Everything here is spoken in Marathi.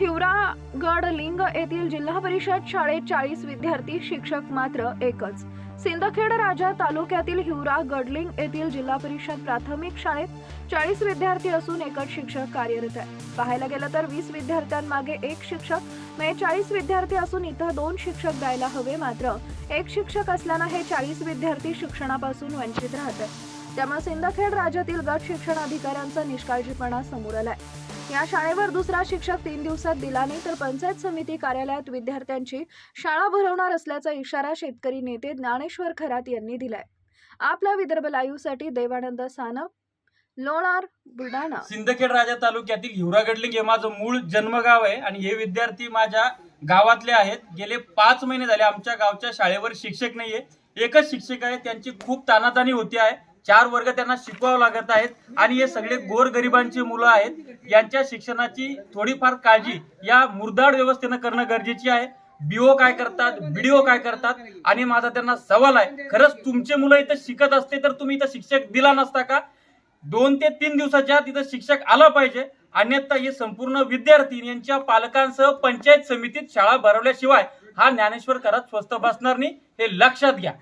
हिवरागड लिंग येथील जिल्हा परिषद शाळेत चाळीस विद्यार्थी शिक्षक मात्र एकच. सिंदखेड राजा तालुक्यातील हिवरा गडलिंग येथील जिल्हा परिषद प्राथमिक शाळेत चाळीस विद्यार्थी असून एकच शिक्षक कार्यरत आहे. पाहायला गेलं तर वीस विद्यार्थ्यांमागे एक शिक्षक म्हणजे चाळीस विद्यार्थी असून इथं दोन शिक्षक द्यायला हवे मात्र एक शिक्षक असल्यानं हे चाळीस विद्यार्थी शिक्षणापासून वंचित राहतात. त्यामुळे सिंदखेड राज्यातील गट शिक्षण अधिकाऱ्यांचा निष्काळजीपणा समोर आलाय. या शाळेवर दुसरा शिक्षक तीन दिवसात दिला नाही तर पंचायत समिती कार्यालयात विद्यार्थ्यांची शाळा भरवणार असल्याचा इशारा शेतकरी नेते ज्ञानेश्वर खरात यांनी दिलाय. आपला विदर्भ लाईव्हसाठी देवानंद सानप लोणार बुलढाणा. सिंदखेड राजा तालुक्यातील हिवरागडलिंग हे माझं मूळ जन्मगाव आहे आणि हे विद्यार्थी माझ्या गावातले आहेत. गेले पाच महिने झाले आमच्या गावच्या शाळेवर शिक्षक नाहीये. एकच शिक्षक आहे त्यांची खूप तानातानी होती आहे. चार वर्ग त्यांना शिकवावं लागत आहेत. आणि हे सगळे गोरगरिबांची मुलं आहेत. यांच्या शिक्षणाची थोडीफार काळजी या मुरदाड व्यवस्थेनं करणं गरजेची आहे. बीओ काय करतात? बीडीओ काय करतात? आणि माझा त्यांना सवाल आहे. खरंच तुमचे मुलं इथं शिकत असते तर तुम्ही इथं शिक्षक दिला नसता का? दोन ते तीन दिवसाच्या आत इथं शिक्षक आला पाहिजे. अन्यथा हे संपूर्ण विद्यार्थी यांच्या पालकांसह पंचायत समितीत शाळा भरवल्याशिवाय हा ज्ञानेश्वर करत स्वस्त बसणार नाही हे लक्षात घ्या.